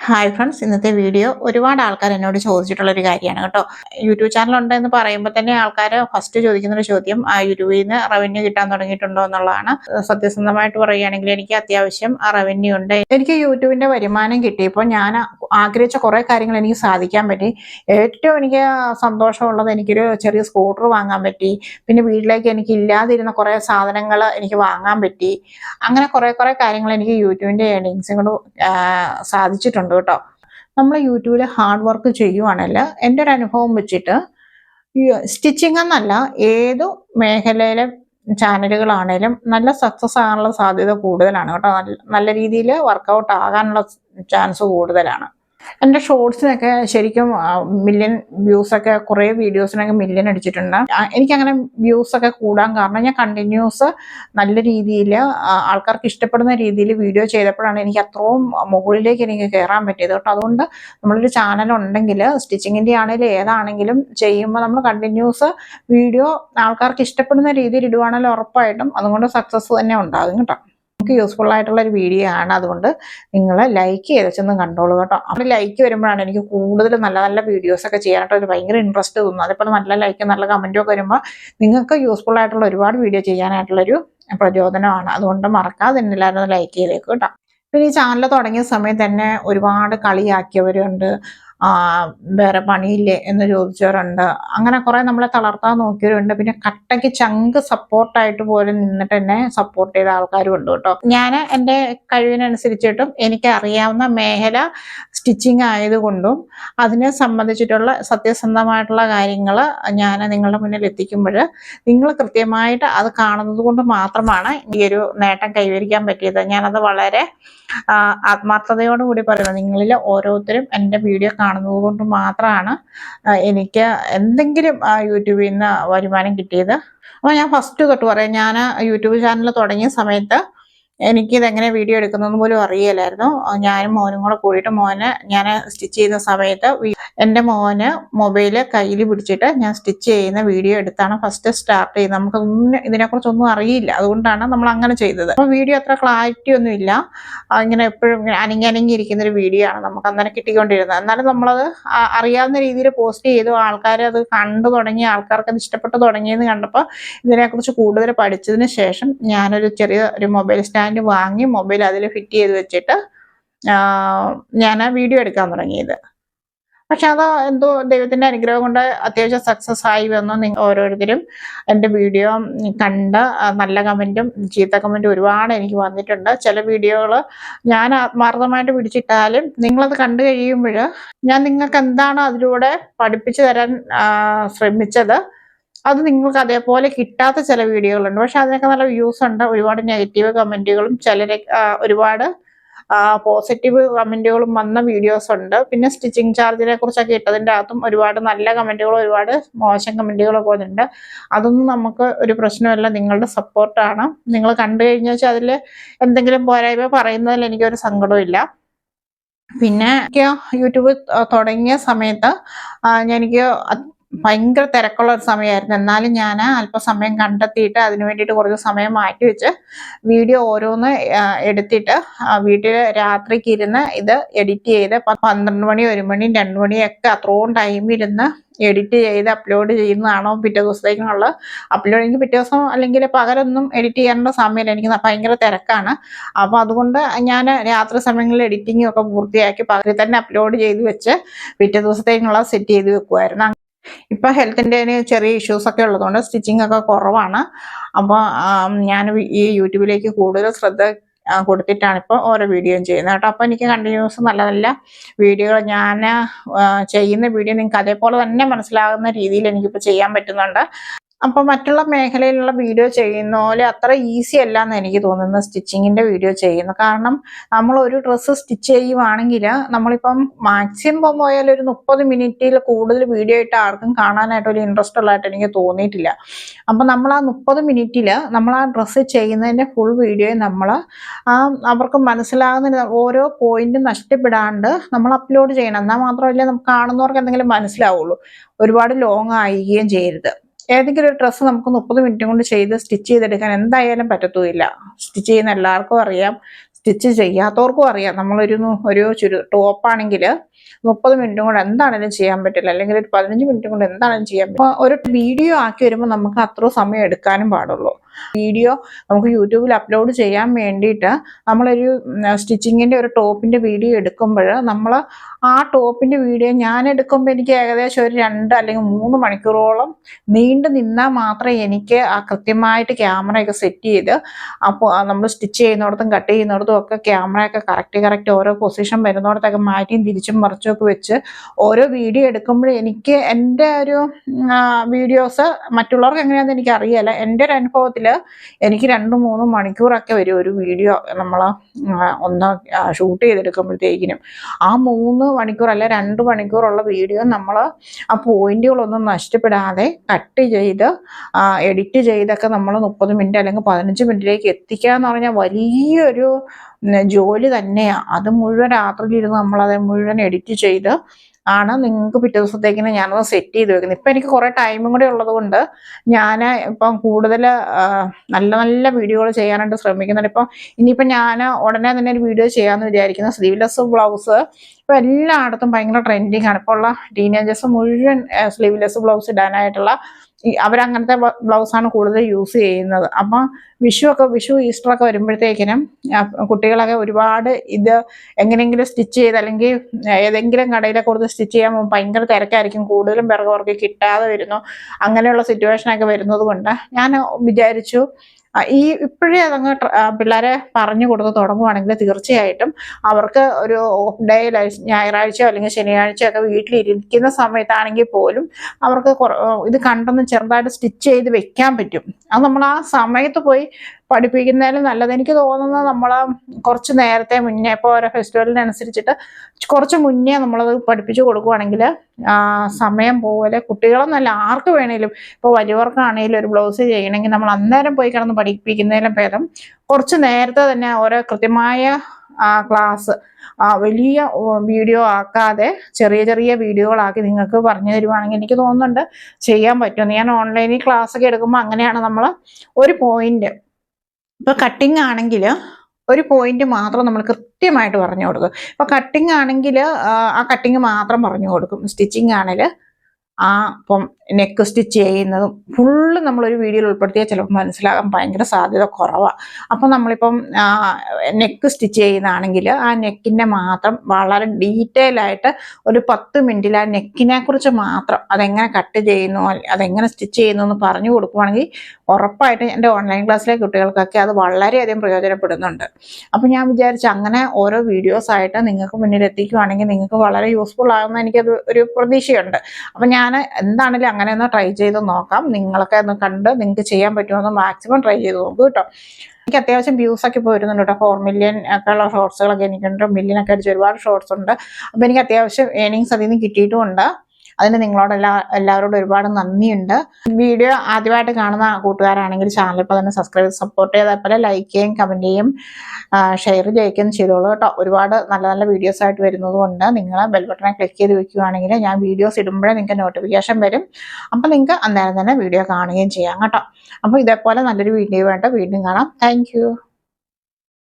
Hi friends ഇന്നത്തെ video ഒരുപാട് ആൾക്കാർ എന്നോട് ചോദിച്ചിട്ടുള്ള ഒരു കാര്യമാണ് കേട്ടോ. യൂട്യൂബ് ചാനൽ ഉണ്ടെന്ന് പറയുമ്പോൾ തന്നെ ആൾക്കാർ ഫസ്റ്റ് ചോദിക്കുന്ന ഒരു ചോദ്യം ആ യൂട്യൂബിൽ നിന്ന് റവന്യൂ കിട്ടാൻ തുടങ്ങിയിട്ടുണ്ടോ? എന്നുള്ളതാണ്. സത്യസന്ധമായിട്ട് പറയുകയാണെങ്കിൽ എനിക്ക് അത്യാവശ്യം റവന്യൂ ഉണ്ട്. എനിക്ക് യൂട്യൂബിന്റെ വരുമാനം കിട്ടിയപ്പോൾ ഞാൻ ആഗ്രഹിച്ച കുറേ കാര്യങ്ങൾ എനിക്ക് സാധിക്കാൻ പറ്റി. ഏറ്റവും എനിക്ക് സന്തോഷമുള്ളത് എനിക്കൊരു ചെറിയ സ്കൂട്ടർ വാങ്ങാൻ പറ്റി. പിന്നെ വീട്ടിലേക്ക് എനിക്ക് ഇല്ലാതിരുന്ന കുറേ സാധനങ്ങൾ എനിക്ക് വാങ്ങാൻ പറ്റി. അങ്ങനെ കുറേ കുറേ കാര്യങ്ങൾ എനിക്ക് യൂട്യൂബിന്റെ ഏണിങ്സും കൊണ്ട് സാധിച്ചിട്ടുണ്ട്. കേട്ടോ. നമ്മൾ യൂട്യൂബിൽ ഹാർഡ് വർക്ക് ചെയ്യുവാണെങ്കിൽ എന്റെ ഒരു അനുഭവം വെച്ചിട്ട് സ്റ്റിച്ചിങ് എന്നല്ല ഏതു മേഖലയിലെ ചാനലുകളാണേലും നല്ല സക്സസ് ആകാനുള്ള സാധ്യത കൂടുതലാണ് കേട്ടോ. നല്ല രീതിയിൽ വർക്കൗട്ട് ആകാനുള്ള ചാൻസ് കൂടുതലാണ്. എന്റെ ഷോർട്സിനൊക്കെ ശരിക്കും മില്യൺ വ്യൂസൊക്കെ കുറേ വീഡിയോസിനൊക്കെ മില്യൺ അടിച്ചിട്ടുണ്ട്. എനിക്കങ്ങനെ വ്യൂസൊക്കെ കൂടാൻ കാരണം ഞാൻ കണ്ടിന്യൂസ് നല്ല രീതിയിൽ ആൾക്കാർക്ക് ഇഷ്ടപ്പെടുന്ന രീതിയിൽ വീഡിയോ ചെയ്തപ്പോഴാണ് എനിക്ക് അത്രയും മുകളിലേക്ക് എനിക്ക് കയറാൻ പറ്റിയത് കേട്ടോ. അതുകൊണ്ട് നമ്മളൊരു ചാനൽ ഉണ്ടെങ്കിൽ സ്റ്റിച്ചിങ്ങിന്റെ ആണെങ്കിലും ഏതാണെങ്കിലും ചെയ്യുമ്പോൾ നമ്മൾ കണ്ടിന്യൂസ് വീഡിയോ ആൾക്കാർക്ക് ഇഷ്ടപ്പെടുന്ന രീതിയിൽ ഇടുവാണെങ്കിൽ ഉറപ്പായിട്ടും അതുകൊണ്ട് സക്സസ് തന്നെ ഉണ്ടാകും കേട്ടോ. നിങ്ങൾക്ക് യൂസ്ഫുൾ ആയിട്ടുള്ള ഒരു വീഡിയോ ആണ്. അതുകൊണ്ട് നിങ്ങൾ ലൈക്ക് ചെയ്ത് ചെന്ന് കണ്ടോളൂ കേട്ടോ. അവിടെ ലൈക്ക് വരുമ്പോഴാണ് എനിക്ക് കൂടുതൽ നല്ല നല്ല വീഡിയോസൊക്കെ ചെയ്യാനായിട്ട് ഒരു ഭയങ്കര ഇൻട്രസ്റ്റ് തോന്നുന്നു അതിപ്പോൾ നല്ല ലൈക്ക് നല്ല കമന്റും ഒക്കെ വരുമ്പോൾ നിങ്ങൾക്ക് യൂസ്ഫുൾ ആയിട്ടുള്ള ഒരുപാട് വീഡിയോ ചെയ്യാനായിട്ടുള്ളൊരു പ്രചോദനമാണ്. അതുകൊണ്ട് മറക്കാതെ എല്ലാവരും ലൈക്ക് ചെയ്തേക്കും കേട്ടോ. പിന്നെ ഈ ചാനൽ തുടങ്ങിയ സമയത്ത് തന്നെ ഒരുപാട് കളിയാക്കിയവരുണ്ട്. വേറെ പണിയില്ലേ എന്ന് ചോദിച്ചവരുണ്ട്. അങ്ങനെ കുറെ നമ്മളെ തളർത്താൻ നോക്കിയവരുണ്ട്. പിന്നെ കട്ടയ്ക്ക് ചങ്ക് സപ്പോർട്ടായിട്ട് പോലും നിന്നിട്ട് എന്നെ സപ്പോർട്ട് ചെയ്ത ആൾക്കാരും ഉണ്ട് കേട്ടോ. ഞാൻ എന്റെ കഴിവിനനുസരിച്ചിട്ടും എനിക്ക് അറിയാവുന്ന മേഖല സ്റ്റിച്ചിങ് ആയതുകൊണ്ടും അതിനെ സംബന്ധിച്ചിട്ടുള്ള സത്യസന്ധമായിട്ടുള്ള കാര്യങ്ങൾ ഞാൻ നിങ്ങളുടെ മുന്നിൽ എത്തിക്കുമ്പോൾ നിങ്ങൾ കൃത്യമായിട്ട് അത് കാണുന്നത് കൊണ്ട് മാത്രമാണ് ഈ ഒരു നേട്ടം കൈവരിക്കാൻ പറ്റിയത്. ഞാനത് വളരെ ആത്മാർത്ഥതയോടുകൂടി പറയുന്നത് നിങ്ങളിൽ ഓരോരുത്തരും എന്റെ വീഡിയോ കാണുന്നത്. കൊണ്ട് മാത്രമാണ് എനിക്ക് എന്തെങ്കിലും യൂട്യൂബിൽ നിന്ന് വരുമാനം കിട്ടിയത്. അപ്പോൾ ഞാൻ ഫസ്റ്റ് തൊട്ട് പറയാം ഞാൻ യൂട്യൂബ് ചാനൽ തുടങ്ങിയ സമയത്ത് എനിക്കിതെങ്ങനെ വീഡിയോ എടുക്കുന്നതെന്ന് പോലും അറിയില്ലായിരുന്നു. ഞാനും മോനും കൂടെ കൂടിയിട്ട് മോന് ഞാൻ സ്റ്റിച്ച് ചെയ്യുന്ന സമയത്ത് എന്റെ മോന് മൊബൈൽ കയ്യിൽ പിടിച്ചിട്ട് ഞാൻ സ്റ്റിച്ച് ചെയ്യുന്ന വീഡിയോ എടുത്താണ് ഫസ്റ്റ് സ്റ്റാർട്ട് ചെയ്യുന്നത്. നമുക്ക് ഒന്നും ഇതിനെക്കുറിച്ചൊന്നും അറിയില്ല. അതുകൊണ്ടാണ് നമ്മൾ അങ്ങനെ ചെയ്തത്. അപ്പോൾ വീഡിയോ അത്ര ക്ലാരിറ്റി ഒന്നും ഇല്ല. ഇങ്ങനെ എപ്പോഴും അനങ്ങി അനങ്ങി ഇരിക്കുന്ന ഒരു വീഡിയോ ആണ് നമുക്ക് അന്നേരം കിട്ടിക്കൊണ്ടിരുന്നത്. എന്നാലും നമ്മളത് അറിയാവുന്ന രീതിയിൽ പോസ്റ്റ് ചെയ്തു. ആൾക്കാർ അത് കണ്ടു തുടങ്ങി ആൾക്കാർക്ക് അത് ഇഷ്ടപ്പെട്ടു തുടങ്ങിയെന്ന് കണ്ടപ്പോൾ ഇതിനെക്കുറിച്ച് കൂടുതൽ പഠിച്ചതിന് ശേഷം ഞാനൊരു ചെറിയ ഒരു മൊബൈൽ സ്റ്റാൻഡ് വാങ്ങി മൊബൈൽ അതിൽ ഫിറ്റ് ചെയ്ത് വെച്ചിട്ട് ഞാൻ ആ വീഡിയോ എടുക്കാൻ തുടങ്ങിയത്. പക്ഷെ അത് എന്തോ ദൈവത്തിന്റെ അനുഗ്രഹം കൊണ്ട് അത്യാവശ്യം സക്സസ് ആയി വന്നു. നിങ്ങൾ ഓരോരുത്തരും എന്റെ വീഡിയോ കണ്ട് നല്ല കമന്റും ചീത്ത കമന്റും ഒരുപാട് എനിക്ക് വന്നിട്ടുണ്ട്. ചില വീഡിയോകൾ ഞാൻ ആത്മാർത്ഥമായിട്ട് പിടിച്ചിട്ടാലും നിങ്ങളത് കണ്ടു കഴിയുമ്പോൾ ഞാൻ നിങ്ങൾക്ക് എന്താണ് അതിലൂടെ പഠിപ്പിച്ചു തരാൻ ശ്രമിച്ചത്? അത് നിങ്ങൾക്ക് അതേപോലെ കിട്ടാത്ത ചില വീഡിയോകളുണ്ട്. പക്ഷെ അതിനൊക്കെ നല്ല വ്യൂസ് ഉണ്ട്. ഒരുപാട് നെഗറ്റീവ് കമന്റുകളും ചിലരെ ഒരുപാട് പോസിറ്റീവ് കമന്റുകളും വന്ന വീഡിയോസ് ഉണ്ട്. പിന്നെ സ്റ്റിച്ചിങ് ചാർജിനെ കുറിച്ചൊക്കെ ഇട്ടതിന്റെ അകത്തും ഒരുപാട് നല്ല കമന്റുകളും ഒരുപാട് മോശം കമന്റുകളൊക്കെ വന്നിട്ടുണ്ട്. അതൊന്നും നമുക്ക് ഒരു പ്രശ്നമല്ല. നിങ്ങളുടെ സപ്പോർട്ടാണ് നിങ്ങൾ കണ്ടു കഴിഞ്ഞാൽ അതിൽ എന്തെങ്കിലും പോരായ്മ പറയുന്നതിൽ എനിക്കൊരു സങ്കടമില്ല പിന്നെ എനിക്ക് യൂട്യൂബ് തുടങ്ങിയ സമയത്ത് എനിക്ക് ഭയങ്കര തിരക്കുള്ള ഒരു സമയമായിരുന്നു. എന്നാലും ഞാൻ അല്പസമയം കണ്ടെത്തിയിട്ട് അതിനു വേണ്ടിയിട്ട് കുറച്ച് സമയം മാറ്റി വെച്ച് വീഡിയോ ഓരോന്ന് എടുത്തിട്ട് വീട്ടിൽ രാത്രിക്ക് ഇരുന്ന് ഇത് എഡിറ്റ് ചെയ്ത് പന്ത്രണ്ട് മണി ഒരു മണി രണ്ട് മണിയൊക്കെ അത്രയും ടൈം ഇരുന്ന് എഡിറ്റ് ചെയ്ത് അപ്ലോഡ് ചെയ്യുന്നതാണോ പിറ്റേ ദിവസത്തേക്കുള്ള അപ്ലോഡ് എനിക്ക് പിറ്റേ ദിവസം അല്ലെങ്കിൽ പകരൊന്നും എഡിറ്റ് ചെയ്യാനുള്ള സമയമില്ല. എനിക്ക് ഭയങ്കര തിരക്കാണ്. അപ്പോൾ അതുകൊണ്ട് ഞാൻ രാത്രി സമയങ്ങളിൽ എഡിറ്റിംഗും ഒക്കെ പൂർത്തിയാക്കി പകരം തന്നെ അപ്ലോഡ് ചെയ്ത് വെച്ച് പിറ്റേ ദിവസത്തേക്കുള്ള സെറ്റ് ചെയ്ത് വെക്കുമായിരുന്നു ഇപ്പൊ ഹെൽത്തിന്റെ ചെറിയ ഇഷ്യൂസൊക്കെ ഉള്ളതുകൊണ്ട് സ്റ്റിച്ചിങ് ഒക്കെ കുറവാണ്. അപ്പോൾ ഞാൻ ഈ യൂട്യൂബിലേക്ക് കൂടുതൽ ശ്രദ്ധ കൊടുത്തിട്ടാണ് ഇപ്പോൾ ഓരോ വീഡിയോയും ചെയ്യുന്നത് കേട്ടോ. അപ്പോൾ എനിക്ക് കണ്ടിന്യൂസ് നല്ല നല്ല വീഡിയോകൾ ഞാൻ ചെയ്യുന്ന വീഡിയോ നിങ്ങൾക്ക് അതേപോലെ തന്നെ മനസ്സിലാകുന്ന രീതിയിൽ എനിക്കിപ്പോൾ ചെയ്യാൻ പറ്റുന്നുണ്ട്. അപ്പോൾ മറ്റുള്ള മേഖലയിലുള്ള വീഡിയോ ചെയ്യുന്ന പോലെ അത്ര ഈസി അല്ല എന്ന് എനിക്ക് തോന്നുന്നു സ്റ്റിച്ചിങ്ങിന്റെ വീഡിയോ ചെയ്യുന്നു. കാരണം നമ്മൾ ഒരു ഡ്രസ്സ് സ്റ്റിച്ച് ചെയ്യുവാണെങ്കിൽ നമ്മളിപ്പം മാക്സിമം പോയാൽ ഒരു മുപ്പത് മിനിറ്റിൽ കൂടുതൽ വീഡിയോ ആയിട്ട് ആർക്കും കാണാനായിട്ട് ഒരു ഇൻട്രസ്റ്റ് ഉള്ളതായിട്ട് എനിക്ക് തോന്നിയിട്ടില്ല. അപ്പം നമ്മൾ ആ മുപ്പത് മിനിറ്റിൽ നമ്മൾ ആ ഡ്രസ്സ് ചെയ്യുന്നതിന്റെ ഫുൾ വീഡിയോ നമ്മൾ അവർക്ക് മനസ്സിലാകുന്ന ഓരോ പോയിന്റും നഷ്ടപ്പെടാണ്ട് നമ്മൾ അപ്ലോഡ് ചെയ്യണം. എന്നാൽ മാത്രമല്ല നമുക്ക് കാണുന്നവർക്ക് എന്തെങ്കിലും മനസ്സിലാവുള്ളൂ. ഒരുപാട് ലോങ് ആയിരിക്കുകയും ചെയ്യരുത്. ഏതെങ്കിലും ഒരു ഡ്രസ്സ് നമുക്ക് മുപ്പത് മിനിറ്റ് കൊണ്ട് ചെയ്ത് സ്റ്റിച്ച് ചെയ്തെടുക്കാൻ എന്തായാലും പറ്റത്തുമില്ല. സ്റ്റിച്ച് ചെയ്യുന്ന എല്ലാവർക്കും അറിയാം. സ്റ്റിച്ച് ചെയ്യാത്തവർക്കും അറിയാം. നമ്മളൊരു ഒരു ചുരു ടോപ്പാണെങ്കിൽ മുപ്പത് മിനിറ്റ് കൊണ്ട് എന്താണെങ്കിലും ചെയ്യാൻ പറ്റില്ല. അല്ലെങ്കിൽ ഒരു പതിനഞ്ച് മിനിറ്റ് കൊണ്ട് എന്താണെങ്കിലും ചെയ്യാൻ പറ്റും ഒരു വീഡിയോ ആക്കി വരുമ്പോൾ നമുക്ക് അത്ര സമയം എടുക്കാനും പാടുള്ളൂ. വീഡിയോ നമുക്ക് യൂട്യൂബിൽ അപ്ലോഡ് ചെയ്യാൻ വേണ്ടിയിട്ട് നമ്മളൊരു സ്റ്റിച്ചിങ്ങിന്റെ ഒരു ടോപ്പിന്റെ വീഡിയോ എടുക്കുമ്പോൾ നമ്മൾ ആ ടോപ്പിന്റെ വീഡിയോ ഞാൻ എടുക്കുമ്പോൾ എനിക്ക് ഏകദേശം ഒരു രണ്ട് അല്ലെങ്കിൽ മൂന്ന് മണിക്കൂറോളം നീണ്ടു നിന്നാൽ മാത്രമേ എനിക്ക് ആ കൃത്യമായിട്ട് ക്യാമറയൊക്കെ സെറ്റ് ചെയ്ത് അപ്പോൾ നമ്മൾ സ്റ്റിച്ച് ചെയ്യുന്നിടത്തും കട്ട് ചെയ്യുന്നിടത്തും ഒക്കെ ക്യാമറയൊക്കെ കറക്റ്റ് കറക്റ്റ് ഓരോ പൊസിഷൻ വരുന്നിടത്തൊക്കെ മാറ്റിയും തിരിച്ചും മറിച്ചും ഒക്കെ വെച്ച് ഓരോ വീഡിയോ എടുക്കുമ്പോഴും എനിക്ക് എന്റെ ഒരു വീഡിയോസ് മറ്റുള്ളവർക്ക് എങ്ങനെയാണെന്ന് എനിക്ക് അറിയില്ല എന്റെ ഒരു അനുഭവത്തിൽ എനിക്ക് രണ്ട് മൂന്ന് മണിക്കൂറൊക്കെ വരും ഒരു വീഡിയോ നമ്മൾ ഒന്ന് ഷൂട്ട് ചെയ്തെടുക്കുമ്പോഴത്തേക്കിനും. ആ മൂന്ന് മണിക്കൂർ അല്ല രണ്ട് മണിക്കൂറുള്ള വീഡിയോ നമ്മൾ ആ പോയിന്റുകളൊന്നും നഷ്ടപ്പെടാതെ കട്ട് ചെയ്ത് എഡിറ്റ് ചെയ്തൊക്കെ നമ്മൾ മുപ്പത് മിനിറ്റ് അല്ലെങ്കിൽ പതിനഞ്ച് മിനിറ്റിലേക്ക് എത്തിക്കുക എന്ന് പറഞ്ഞാൽ വലിയൊരു ജോലി തന്നെയാണ് അത് മുഴുവൻ രാത്രിയിലിരുന്ന് നമ്മളത് മുഴുവൻ എഡിറ്റ് ചെയ്ത് ആണ്. നിങ്ങൾക്ക് പിറ്റേ ദിവസത്തേക്കിന് ഞാനത് സെറ്റ് ചെയ്ത് വെക്കുന്നത്. ഇപ്പം എനിക്ക് കുറേ ടൈമും കൂടി ഉള്ളത് കൊണ്ട് ഞാൻ ഇപ്പം കൂടുതൽ നല്ല നല്ല വീഡിയോകൾ ചെയ്യാനായിട്ട് ശ്രമിക്കുന്നുണ്ട്. ഇപ്പം ഇനിയിപ്പം ഞാൻ ഉടനെ തന്നെ ഒരു വീഡിയോ ചെയ്യാമെന്ന് വിചാരിക്കുന്നു. സ്ലീവ്ലെസ് ബ്ലൗസ് ഇപ്പം എല്ലായിടത്തും ഭയങ്കര ട്രെൻഡിങ് ആണ്. ഇപ്പോൾ ഉള്ള ടീനേജേഴ്സ് മുഴുവൻ സ്ലീവ്ലെസ് ബ്ലൗസ് ഇടാനായിട്ടുള്ള അവരങ്ങനത്തെ ബ്ലൗസാണ് കൂടുതൽ യൂസ് ചെയ്യുന്നത്. അപ്പം വിഷു ഒക്കെ വിഷു ഈസ്റ്റർ ഒക്കെ വരുമ്പോഴത്തേക്കിനും കുട്ടികളൊക്കെ ഒരുപാട് ഇത് എങ്ങനെയെങ്കിലും സ്റ്റിച്ച് ചെയ്ത് അല്ലെങ്കിൽ ഏതെങ്കിലും കടയിലെ കൊടുത്ത് സ്റ്റിച്ച് ചെയ്യാൻ ഭയങ്കര തിരക്കായിരിക്കും. കൂടുതലും പിറകെ കിട്ടാതെ വരുന്നു. അങ്ങനെയുള്ള സിറ്റുവേഷനൊക്കെ വരുന്നത് കൊണ്ട് ഞാൻ വിചാരിച്ചു ഈ ഇപ്പോഴേ അതങ്ങ് പിള്ളേരെ പറഞ്ഞു കൊടുത്ത് തുടങ്ങുവാണെങ്കിൽ തീർച്ചയായിട്ടും അവർക്ക് ഒരു ഓഫ് ഡേ ഞായറാഴ്ചയോ അല്ലെങ്കിൽ ശനിയാഴ്ചയോ ഒക്കെ വീട്ടിലിരിക്കുന്ന സമയത്താണെങ്കിൽ പോലും അവർക്ക് ഇത് കണ്ടൊന്ന് ചെറുതായിട്ട് സ്റ്റിച്ച് ചെയ്ത് വെക്കാൻ പറ്റും. അത് നമ്മൾ ആ സമയത്ത് പോയി പഠിപ്പിക്കുന്നതിലും നല്ലത്. എനിക്ക് തോന്നുന്നത് നമ്മൾ കുറച്ച് നേരത്തെ മുന്നേ ഇപ്പോൾ ഓരോ ഫെസ്റ്റിവലിനനുസരിച്ചിട്ട് കുറച്ച് മുന്നേ നമ്മളത് പഠിപ്പിച്ചു കൊടുക്കുവാണെങ്കിൽ സമയം പോലെ കുട്ടികളെന്നല്ല ആർക്ക് വേണേലും ഇപ്പോൾ വലിയവർക്കാണെങ്കിലും ഒരു ബ്ലൗസ് ചെയ്യണമെങ്കിൽ നമ്മൾ അന്നേരം പോയി കിടന്ന് പഠിപ്പിക്കുന്നതിലും ഭേദം കുറച്ച് നേരത്തെ തന്നെ ഓരോ കൃത്യമായ ക്ലാസ് വലിയ വീഡിയോ ആക്കാതെ ചെറിയ ചെറിയ വീഡിയോകളാക്കി നിങ്ങൾക്ക് പറഞ്ഞു തരുവാണെങ്കിൽ എനിക്ക് തോന്നുന്നുണ്ട് ചെയ്യാൻ പറ്റുമെന്ന്. ഞാൻ ഓൺലൈനിൽ ക്ലാസ്സൊക്കെ എടുക്കുമ്പോൾ അങ്ങനെയാണ് നമ്മൾ ഒരു പോയിന്റ്. ഇപ്പൊ കട്ടിങ് ആണെങ്കിൽ ഒരു പോയിന്റ് മാത്രം നമ്മൾ കൃത്യമായിട്ട് പറഞ്ഞു കൊടുക്കും. ഇപ്പോൾ കട്ടിങ് ആണെങ്കിൽ ആ കട്ടിങ് മാത്രം പറഞ്ഞു കൊടുക്കും. സ്റ്റിച്ചിങ് ആണെങ്കിൽ ആ ഇപ്പം നെക്ക് സ്റ്റിച്ച് ചെയ്യുന്നതും ഫുള്ള് നമ്മളൊരു വീഡിയോയിൽ ഉൾപ്പെടുത്തിയാൽ ചിലപ്പോൾ മനസ്സിലാകാൻ ഭയങ്കര സാധ്യത കുറവാണ് അപ്പോൾ നമ്മളിപ്പം നെക്ക് സ്റ്റിച്ച് ചെയ്യുന്നതാണെങ്കിൽ ആ നെക്കിന്റെ മാത്രം വളരെ ഡീറ്റെയിൽ ആയിട്ട് ഒരു പത്ത് മിനിറ്റിൽ ആ നെക്കിനെ കുറിച്ച് മാത്രം അതെങ്ങനെ കട്ട് ചെയ്യുന്നു അതെങ്ങനെ സ്റ്റിച്ച് ചെയ്യുന്നു എന്ന് പറഞ്ഞു കൊടുക്കുവാണെങ്കിൽ ഉറപ്പായിട്ട് എന്റെ ഓൺലൈൻ ക്ലാസ്സിലെ കുട്ടികൾക്കൊക്കെ അത് വളരെയധികം പ്രയോജനപ്പെടുന്നുണ്ട്. അപ്പം ഞാൻ വിചാരിച്ച അങ്ങനെ ഓരോ വീഡിയോസ് ആയിട്ട് നിങ്ങൾക്ക് മുന്നിൽ എത്തിക്കുകയാണെങ്കിൽ നിങ്ങൾക്ക് വളരെ യൂസ്ഫുൾ ആകുന്ന എനിക്കത് ഒരു പ്രതീക്ഷയുണ്ട്. അപ്പം ഞാൻ എന്താണെങ്കിലും അങ്ങനെ ഒന്ന് ട്രൈ ചെയ്ത് നോക്കാം. നിങ്ങളൊക്കെ ഒന്ന് കണ്ട് നിങ്ങൾക്ക് ചെയ്യാൻ പറ്റുമെന്ന് മാക്സിമം ട്രൈ ചെയ്ത് നോക്കൂ കേട്ടോ. എനിക്ക് അത്യാവശ്യം വ്യൂസ് ഒക്കെ ഇപ്പോൾ വരുന്നുണ്ട് കേട്ടോ. ഫോർ മില്യൺ ഒക്കെ ഉള്ള ഷോർട്സുകളൊക്കെ എനിക്കുണ്ട്. മില്യൺ ഒക്കെ അടിച്ച് ഒരുപാട് ഷോർട്സ് ഉണ്ട്. അപ്പോൾ എനിക്ക് അത്യാവശ്യം ഏണിങ്സ് അതിൽ നിന്ന് കിട്ടിയിട്ടുമുണ്ട്. അതിന് നിങ്ങളോട് എല്ലാ എല്ലാവരോടും ഒരുപാട് നന്ദിയുണ്ട്. വീഡിയോ ആദ്യമായിട്ട് കാണുന്ന കൂട്ടുകാരാണെങ്കിൽ ചാനൽ ഇപ്പോൾ തന്നെ സബ്സ്ക്രൈബ് സപ്പോർട്ട് ചെയ്ത് അതുപോലെ ലൈക്ക് ചെയ്യും കമന്റ് ചെയ്യും ഷെയർ ചെയ്യുകയും ചെയ്തോളൂ കേട്ടോ. ഒരുപാട് നല്ല നല്ല വീഡിയോസ് ആയിട്ട് വരുന്നതുകൊണ്ട് നിങ്ങൾ ബെൽ ബട്ടനെ ക്ലിക്ക് ചെയ്ത് വെക്കുകയാണെങ്കിൽ ഞാൻ വീഡിയോസ് ഇടുമ്പോഴേ നിങ്ങൾക്ക് നോട്ടിഫിക്കേഷൻ വരും. അപ്പോൾ നിങ്ങൾക്ക് അന്നേരം തന്നെ വീഡിയോ കാണുകയും ചെയ്യാം കേട്ടോ. അപ്പോൾ ഇതേപോലെ നല്ലൊരു വീഡിയോ വേണ്ട വീണ്ടും കാണാം. താങ്ക്